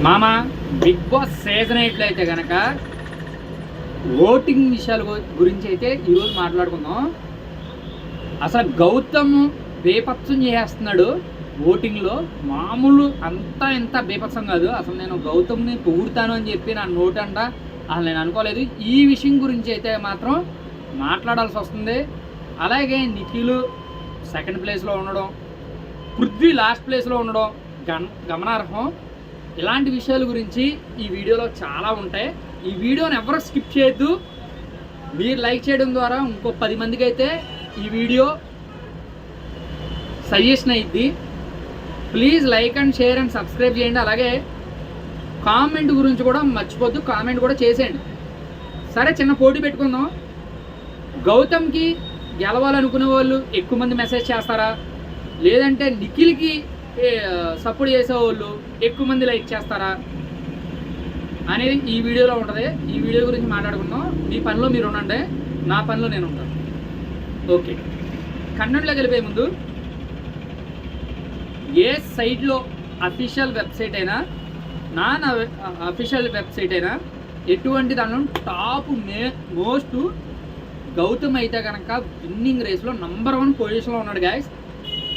మామ big boss season ఎయిట్లో అయితే కనుక ఓటింగ్ విషయాల గు- గురించి అయితే ఈరోజు మాట్లాడుకుందాం. అసలు గౌతమ్ బేపత్సం చేస్తున్నాడు ఓటింగ్లో. మామూలు అంతా ఇంత బేపత్సం కాదు. అసలు నేను గౌతమ్ని పొగుడుతాను అని చెప్పి నా నోటంట అసలు నేను అనుకోలేదు. ఈ విషయం గురించి అయితే మాత్రం మాట్లాడాల్సి వస్తుంది. అలాగే నిఖిల్ సెకండ్ ప్లేస్లో ఉండడం పృథ్వీ లాస్ట్ ప్లేస్లో ఉండడం గమనార్హం. ఇలాంటి విషయాల గురించి ఈ వీడియోలో చాలా ఉంటాయి. ఈ వీడియోని ఎవరు స్కిప్ చేయొద్దు. మీరు లైక్ చేయడం ద్వారా ఇంకో పది మందికి అయితే ఈ వీడియో సజెషన్ అయింది please like and share and subscribe చేయండి. అలాగే కామెంట్ గురించి కూడా మర్చిపోద్దు. కామెంట్ కూడా చేసేయండి. సరే చిన్న పోటీ పెట్టుకుందాం. గౌతమ్కి గెలవాలనుకునే వాళ్ళు ఎక్కువ మంది మెసేజ్ చేస్తారా? లేదంటే నిఖిల్కి సపోర్ట్ చేసే వాళ్ళు ఎక్కువ మంది లైక్ చేస్తారా అనేది ఈ వీడియోలో ఉంటుంది. ఈ వీడియో గురించి మాట్లాడుకుందాం. మీ పనిలో మీరు ఉండండి. నా పనిలో నేను ఉంటాను. ఓకే. కన్నడలో గెలిపే ముందు ఏ సైట్లో అఫీషియల్ వెబ్సైట్ అయినా నాన్ అఫీషియల్ వెబ్సైట్ అయినా ఎటువంటి దానిలో టాప్ మే మోస్ట్ గౌతమ్ అయితే కనుక విన్నింగ్ రేస్లో నంబర్ వన్ పొజిషన్లో ఉన్నాడు గాయస్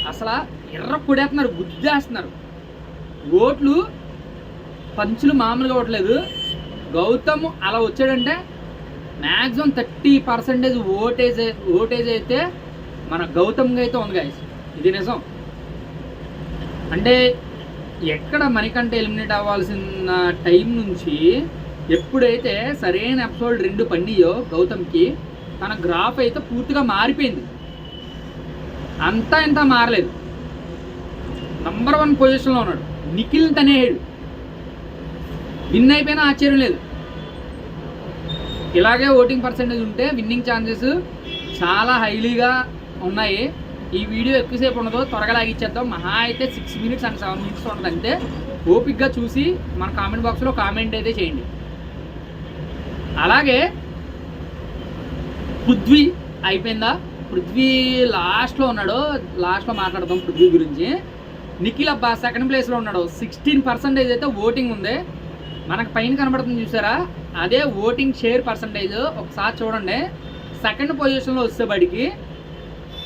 అసలు ఎర్ర కొడేస్తున్నారు గుద్దేస్తున్నారు. ఓట్లు పంచులు మామూలుగా ఓట్లేదు. గౌతమ్ అలా వచ్చాడంటే మ్యాక్సిమం థర్టీ పర్సెంటేజ్ ఓటేజ్ ఓటేజ్ అయితే మన గౌతమ్గా అయితే ఉంది గాయస్ ఇది నిజం. అంటే ఎక్కడ మనకంటే ఎలిమినేట్ అవ్వాల్సిన టైం నుంచి ఎప్పుడైతే సరైన ఎపిసోడ్ రెండు పండియో గౌతమ్కి తన గ్రాఫ్ అయితే పూర్తిగా మారిపోయింది. అంతా ఇంత మారలేదు. నంబర్ వన్ పొజిషన్లో ఉన్నాడు. నిఖిల్ తనేహేడు విన్ అయిపోయినా ఆశ్చర్యం లేదు. ఇలాగే ఓటింగ్ పర్సెంటేజ్ ఉంటే విన్నింగ్ ఛాన్సెస్ చాలా హైలీగా ఉన్నాయి. ఈ వీడియో ఎక్కువసేపు ఉండదు. త్వరగా లాగిచ్చేద్దాం మహా అయితే six minutes and seven minutes ఉంటుంది అంతే. ఓపిక్గా చూసి మన కామెంట్ బాక్స్లో కామెంట్ అయితే చేయండి. అలాగే పృథ్వీ అయిపోయిందా? పృథ్వీ లాస్ట్లో ఉన్నాడు. లాస్ట్లో మాట్లాడదాం పృథ్వీ గురించి. నిఖిల్ అబ్బా సెకండ్ ప్లేస్లో ఉన్నాడు. సిక్స్టీన్ పర్సెంటేజ్ అయితే ఓటింగ్ ఉంది. మనకు పైన కనబడుతుంది చూసారా? అదే ఓటింగ్ షేర్ పర్సంటేజ్ ఒకసారి చూడండి. సెకండ్ పొజిషన్లో వచ్చేబడికి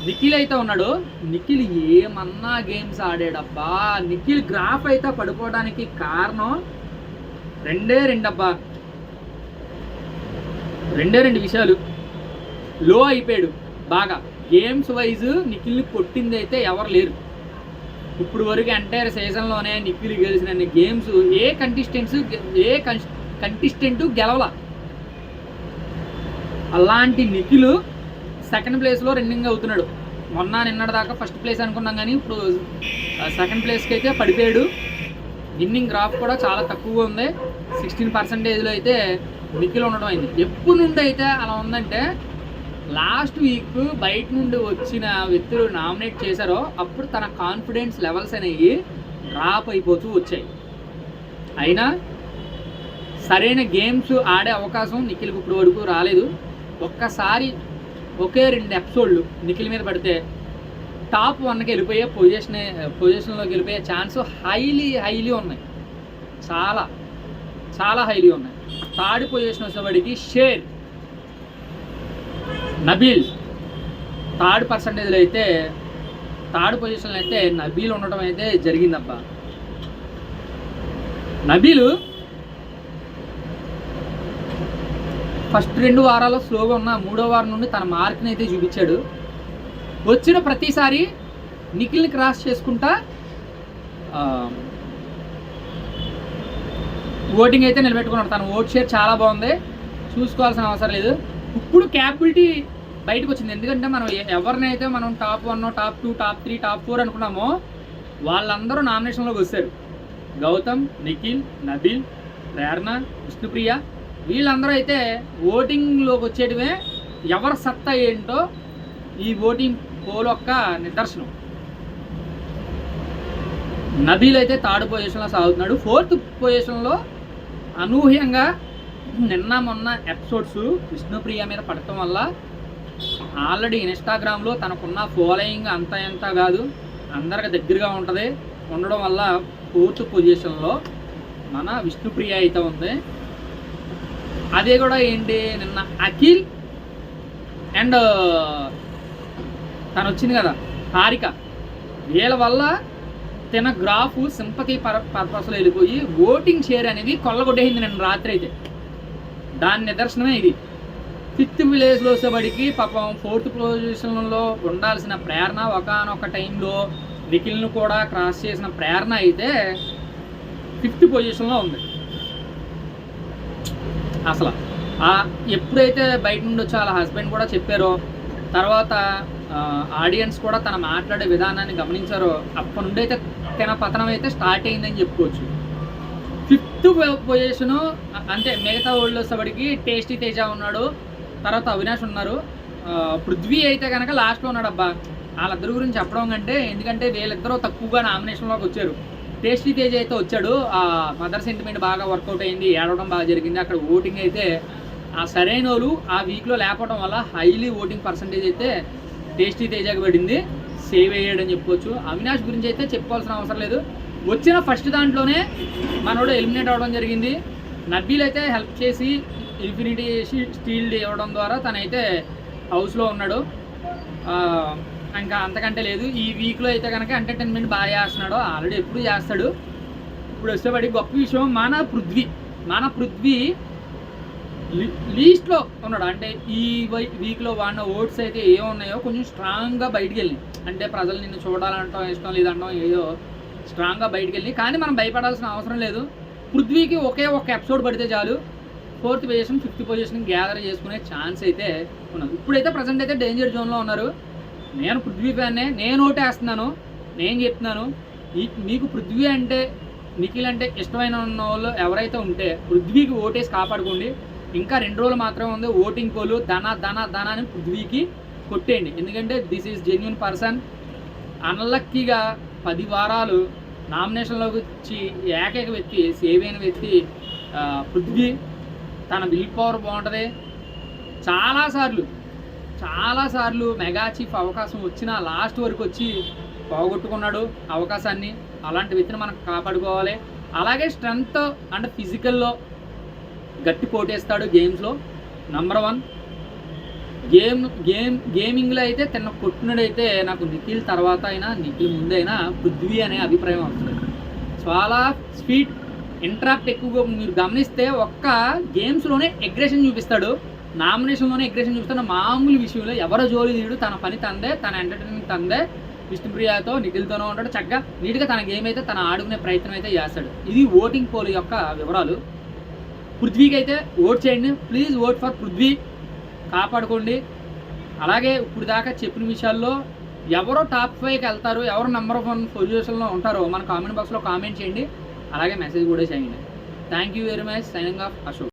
నిఖిల్ అయితే ఉన్నాడు. నిఖిల్ ఏమన్నా గేమ్స్ ఆడాడబ్బా. నిఖిల్ గ్రాఫ్ అయితే పడిపోవడానికి కారణం రెండే రెండబ్బా. రెండే రెండు విషయాలు. లో అయిపోయాడు. బాగా. గేమ్స్ వైజ్ నిఖిల్ని కొట్టింది అయితే ఎవరు లేరు. ఇప్పుడు వరకు ఎంటైర్ సీజన్లోనే నిఖిల్ గెలిచిన గేమ్స్ ఏ కంటెస్టెంట్స్ ఏ కంటెస్టెంట్ గెలవల. అలాంటి నిఖిల్ సెకండ్ ప్లేస్లో రన్నింగ్ అవుతున్నాడు. మొన్న నిన్నటి దాకా ఫస్ట్ ప్లేస్ అనుకున్నాం కానీ ఇప్పుడు సెకండ్ ప్లేస్కి అయితే పడిపోయాడు. విన్నింగ్ గ్రాఫ్ కూడా చాలా తక్కువగా ఉంది. సిక్స్టీన్ పర్సెంటేజ్లో అయితే నిఖిల్ ఉండడం అయింది. ఎప్పుడు నుండి అయితే అలా ఉందంటే లాస్ట్ వీక్ బయట నుండి వచ్చిన వ్యక్తులు నామినేట్ చేశారో అప్పుడు తన కాన్ఫిడెన్స్ లెవెల్స్ అనేవి డ్రాప్ అయిపోతూ వచ్చాయి. అయినా సరైన గేమ్స్ ఆడే అవకాశం నిఖిల్కి ఇప్పుడు వరకు రాలేదు. ఒక్కసారి ఒకే రెండు ఎపిసోడ్లు నిఖిల్ మీద పడితే టాప్ వన్కి వెళ్ళిపోయే పొజిషన్ పొజిషన్లోకి వెళ్ళిపోయే ఛాన్స్ హైలీ హైలీ ఉన్నాయి. చాలా చాలా హైలీ ఉన్నాయి. థర్డ్ పొజిషన్ వచ్చేవాడికి షేర్. నబీల్ థర్డ్ పర్సంటేజ్లో అయితే థర్డ్ పొజిషన్లో అయితే నబీల్ ఉండటం అయితే జరిగిందబ్బా. నబీలు ఫస్ట్ రెండు వారాలు స్లోగా ఉన్న మూడో వారం నుండి తన మార్క్ని అయితే చూపించాడు. వచ్చిన ప్రతిసారి నిఖిల్ని క్రాస్ చేసుకుంటా ఓటింగ్ అయితే నిలబెట్టుకున్నాడు. తన ఓట్ షేర్ చాలా బాగుంది. చూసుకోవాల్సిన అవసరం లేదు. ఇప్పుడు క్యాపబిలిటీ బయటకు వచ్చింది ఎందుకంటే మనం ఎవరినైతే మనం top one top two top three top four అనుకున్నామో వాళ్ళందరూ నామినేషన్లోకి వచ్చారు. గౌతమ్ నిఖిల్ నబీల్ ప్రేరణ విష్ణుప్రియ వీళ్ళందరూ అయితే ఓటింగ్లోకి వచ్చేటివే ఎవరి సత్తా ఏంటో ఈ ఓటింగ్ పోల్ యొక్క నిదర్శనం. నబీల్ అయితే థర్డ్ పొజిషన్లో సాగుతున్నాడు. ఫోర్త్ పొజిషన్లో అనూహ్యంగా నిన్న మొన్న ఎపిసోడ్స్ విష్ణుప్రియ మీద పడటం వల్ల ఆల్రెడీ ఇన్స్టాగ్రామ్లో తనకున్న ఫాలోయింగ్ అంత ఎంత కాదు. అందరికి దగ్గరగా ఉంటుంది. ఉండడం వల్ల ఫోర్త్ పొజిషన్లో మన విష్ణుప్రియ అయితే ఉంది. అదే కూడా ఏంటి? నిన్న అఖిల్ అండ్ తను వచ్చింది కదా హారిక. వీళ్ళ వల్ల తిన గ్రాఫ్ సింపతి పర పర్పస్లో వెళ్ళిపోయి ఓటింగ్ షేర్ అనేది కొల్లగొట్టేసింది నిన్న రాత్రి అయితే. దాని నిదర్శనమే ఇది. ఫిఫ్త్ విలేజ్లో వచ్చేబడికి పాపం ఫోర్త్ పొజిషన్లో ఉండాల్సిన ప్రేరణ ఒకనొక టైంలో నిఖిల్ను కూడా క్రాస్ చేసిన ప్రేరణ అయితే ఫిఫ్త్ పొజిషన్లో ఉంది. అసలు ఎప్పుడైతే బయట నుండి వచ్చి వాళ్ళ హస్బెండ్ కూడా చెప్పారో తర్వాత ఆడియన్స్ కూడా తన మాట్లాడే విధానాన్ని గమనించారో అప్పటి నుండి అయితే తన పతనం అయితే స్టార్ట్ అయిందని చెప్పుకోవచ్చు. ఫిఫ్త్ పొజిషను అంటే మిగతా వాళ్ళు వచ్చేవాడికి టేస్టీ తేజ ఉన్నాడు. తర్వాత అవినాష్ ఉన్నారు. పృథ్వీ అయితే కనుక లాస్ట్లో ఉన్నాడు అబ్బా వాళ్ళిద్దరి గురించి చెప్పడం కంటే ఎందుకంటే వీళ్ళిద్దరూ తక్కువగా నామినేషన్లోకి వచ్చారు. టేస్టీ తేజ్ అయితే వచ్చాడు. ఆ మదర్ సెంటిమెంట్ బాగా వర్కౌట్ అయింది. ఏడవడం బాగా జరిగింది. అక్కడ ఓటింగ్ అయితే ఆ సరైన వాళ్ళు ఆ వీక్లో లేకపోవడం వల్ల హైలీ ఓటింగ్ పర్సంటేజ్ అయితే టేస్టీ తేజాకి పడింది. సేవ్ అయ్యాడని చెప్పుకోవచ్చు. అవినాష్ గురించి అయితే చెప్పుకోవాల్సిన అవసరం లేదు. వచ్చిన ఫస్ట్ దాంట్లోనే మనోడు ఎలిమినేట్ అవ్వడం జరిగింది. నబ్బీల్ అయితే హెల్ప్ చేసి ఇన్ఫినిటీ స్టీల్ ఇవ్వడం ద్వారా తనైతే హౌస్లో ఉన్నాడు. ఇంకా అంతకంటే లేదు. ఈ వీక్లో అయితే కనుక ఎంటర్టైన్మెంట్ బాగా చేస్తున్నాడు ఆల్రెడీ ఎప్పుడు చేస్తాడు. ఇప్పుడు వచ్చేవాడి గొప్ప విషయం మన పృథ్వీ. మన పృథ్వీ లీ- లీస్ట్లో ఉన్నాడు. అంటే ఈ వై- వీక్లో వాడిన ఓట్స్ అయితే ఏమున్నాయో కొంచెం స్ట్రాంగ్గా బయటికి వెళ్ళి. అంటే ప్రజలు నిన్ను చూడాలంటాం ఇష్టం లేదంటాం ఏదో స్ట్రాంగ్గా బయటికి వెళ్ళి. కానీ మనం భయపడాల్సిన అవసరం లేదు. పృథ్వీకి ఒకే ఒక ఎపిసోడ్ పడితే చాలు. Fourth position fifth position gather చేసుకునే ఛాన్స్ అయితే ఉన్నది. ఇప్పుడైతే ప్రజెంట్ అయితే డేంజర్ జోన్లో ఉన్నారు. నేను పృథ్వీ ఫ్యాన్నే నేను ఓటేస్తున్నాను నేను చెప్తున్నాను. నీకు మీకు పృథ్వీ అంటే నిఖిల్ అంటే ఇష్టమైన ఉన్న వాళ్ళు ఎవరైతే ఉంటే పృథ్వీకి ఓటేసి కాపాడుకోండి. ఇంకా రెండు రోజులు మాత్రమే ఉంది ఓటింగ్ పోలు ధన ధన ధన అని పృథ్వీకి కొట్టేయండి. ఎందుకంటే దిస్ ఈజ్ జెన్యున్ పర్సన్ అన్లక్కీగా పది వారాలు నామినేషన్లోకి వచ్చి ఏకైక వ్యక్తి సేవ్ అయిన వ్యక్తి పృథ్వీ. తన విల్ పవర్ బాగుంటుంది. చాలాసార్లు చాలాసార్లు మెగా చీఫ్ అవకాశం వచ్చినా లాస్ట్ వరకు వచ్చి పోగొట్టుకున్నాడు అవకాశాన్ని. అలాంటి వ్యక్తిని మనం కాపాడుకోవాలి. అలాగే స్ట్రెంగ్త్ అండ్ ఫిజికల్లో గట్టి పోటేస్తాడు గేమ్స్లో. నంబర్ వన్ గేమ్ గేమ్ గేమింగ్లో అయితే తిన్న కొట్టినడైతే నాకు నిఖిల్ తర్వాత అయినా నిఖిల్ ముందైనా పృథ్వీ అనే అభిప్రాయం వస్తుంది. చాలా స్పీడ్ ఇంటరాక్ట్ ఎక్కువగా మీరు గమనిస్తే ఒక్క గేమ్స్లోనే ఎగ్రెషన్ చూపిస్తాడు. నామినేషన్లోనే ఎగ్రెషన్ చూపిస్తాడు. మామూలు విషయంలో ఎవరో జోలి తీయడు. తన పని తందే తన ఎంటర్టైన్మెంట్ తందే. విష్ణుప్రియతో నిఖిల్తోనో ఉంటాడు. చక్కగా నీట్గా తన గేమ్ అయితే తన ఆడుకునే ప్రయత్నం అయితే చేస్తాడు. ఇది ఓటింగ్ పోల్ యొక్క వివరాలు. పృథ్వీకి అయితే ఓట్ చేయండి. Please vote for Prithvi. కాపాడుకోండి. అలాగే ఇప్పుడు దాకా చెప్పిన విషయాల్లో ఎవరో టాప్ ఫైవ్కి వెళ్తారు ఎవరు నెంబర్ వన్ పొజిషన్లో ఉంటారో మన కామెంట్ బాక్స్లో కామెంట్ చేయండి. అలాగే మెసేజ్ కూడా చేయండి thank you very much signing off Ashok